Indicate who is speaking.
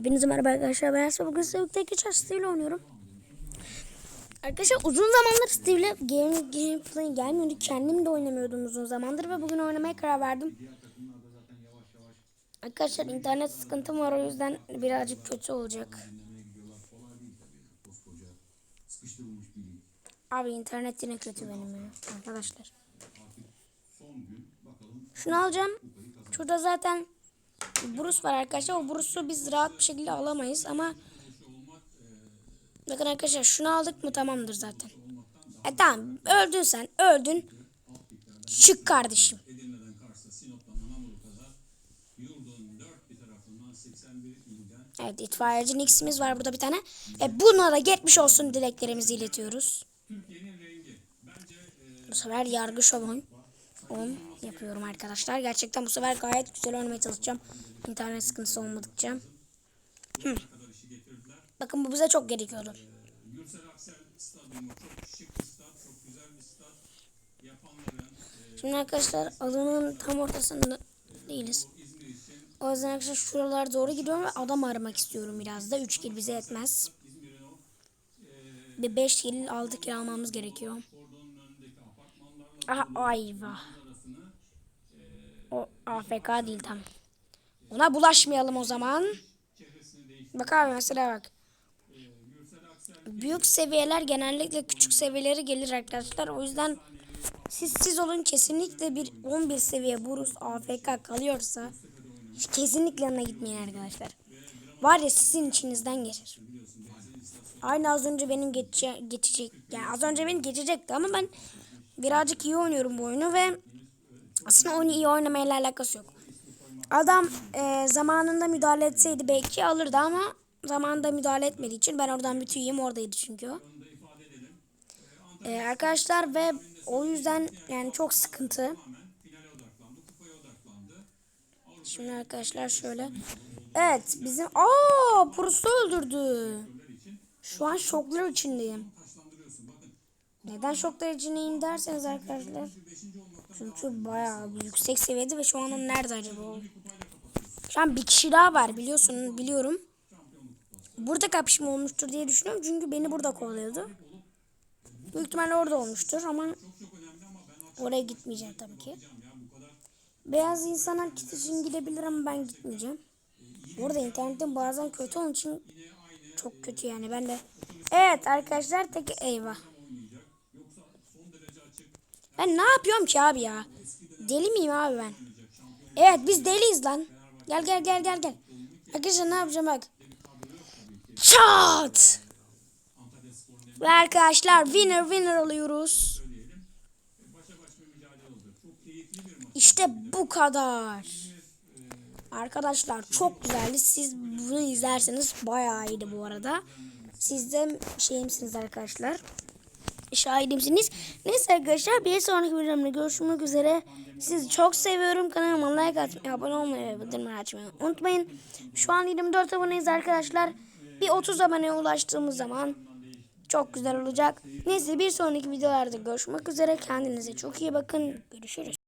Speaker 1: Hepinize merhaba arkadaşlar. Ben Aslı. Bugün size birlikte geçer Steve'le oynuyorum. Arkadaşlar uzun zamandır Steve'le game, gameplay gelmiyordu. Kendim de oynamıyordum uzun zamandır ve bugün oynamaya karar verdim. Arkadaşlar internet sıkıntım var o yüzden birazcık kötü olacak. Abi internet yine kötü benim ya arkadaşlar. Şunu alacağım. Şurada zaten Burus var arkadaşlar. O Burus'u biz rahat bir şekilde alamayız ama Bakın arkadaşlar şunu aldık mı tamamdır zaten. E tamam öldün sen öldün. Çık kardeşim. Evet itfaiyeci Nix'imiz var burada bir tane. E buna da geçmiş olsun dileklerimizi iletiyoruz. Bu sefer yargı şovun 10 yapıyorum arkadaşlar. Gerçekten bu sefer gayet güzel oynamaya çalışacağım. İnternet sıkıntısı olmadıkça. Hı. Bakın bu bize çok gerekiyordu. Şimdi arkadaşlar alanın tam ortasında değiliz. O yüzden arkadaşlar şuralara doğru gidiyorum ve adam aramak istiyorum biraz da. 3 kill bize yetmez. Bir 5 kill 6 kill almamız gerekiyor. Aha ayva. O AFK değil tam. Ona bulaşmayalım o zaman. Bak abi mesela bak. Büyük seviyeler genellikle küçük seviyeleri gelir arkadaşlar. O yüzden siz siz olun kesinlikle bir 11 seviye Burus AFK kalıyorsa kesinlikle yanına gitmeyin arkadaşlar. Var ya sizin içinizden geçer. Aynı az önce benim geçe, geçecek yani az önce benim geçecekti ama ben birazcık iyi oynuyorum bu oyunu ve aslında oyunu iyi oynamayla alakası yok. Adam e, zamanında müdahale etseydi belki alırdı ama zamanında müdahale etmediği için ben oradan bir tüyeyim oradaydı çünkü o. E, arkadaşlar ve o yüzden yani çok sıkıntı. Şimdi arkadaşlar şöyle. Evet bizim aa Prus'u öldürdü. Şu an şoklar içindeyim. Neden şoklar içindeyim derseniz arkadaşlar. Çünkü bayağı yüksek seviyede ve şu an nerede acaba o? Şu an bir kişi daha var biliyorsun biliyorum. Burada kapışma olmuştur diye düşünüyorum çünkü beni burada kovalıyordu. Büyük ihtimalle orada olmuştur ama oraya gitmeyeceğim tabii ki. Beyaz insanlar kit için gidebilir ama ben gitmeyeceğim. Burada internetin bazen kötü onun için çok kötü yani ben de. Evet arkadaşlar tek eyvah. Ben ne yapıyorum ki abi ya? Deli miyim abi ben? Evet biz deliyiz lan. Gel gel gel gel gel. Arkadaşlar ne yapacağım bak. Çat. Ve arkadaşlar winner winner alıyoruz. İşte bu kadar. Arkadaşlar çok güzeldi. Siz bunu izlerseniz bayağı iyiydi bu arada. Siz de şeyimsiniz arkadaşlar. Şahidimsiniz. Neyse arkadaşlar bir sonraki videomda görüşmek üzere. Sizi çok seviyorum. Kanalıma like atmayı, abone olmayı ve bildirimleri açmayı unutmayın. Şu an 24 aboneyiz arkadaşlar. Bir 30 aboneye ulaştığımız zaman çok güzel olacak. Neyse bir sonraki videolarda görüşmek üzere. Kendinize çok iyi bakın. Görüşürüz.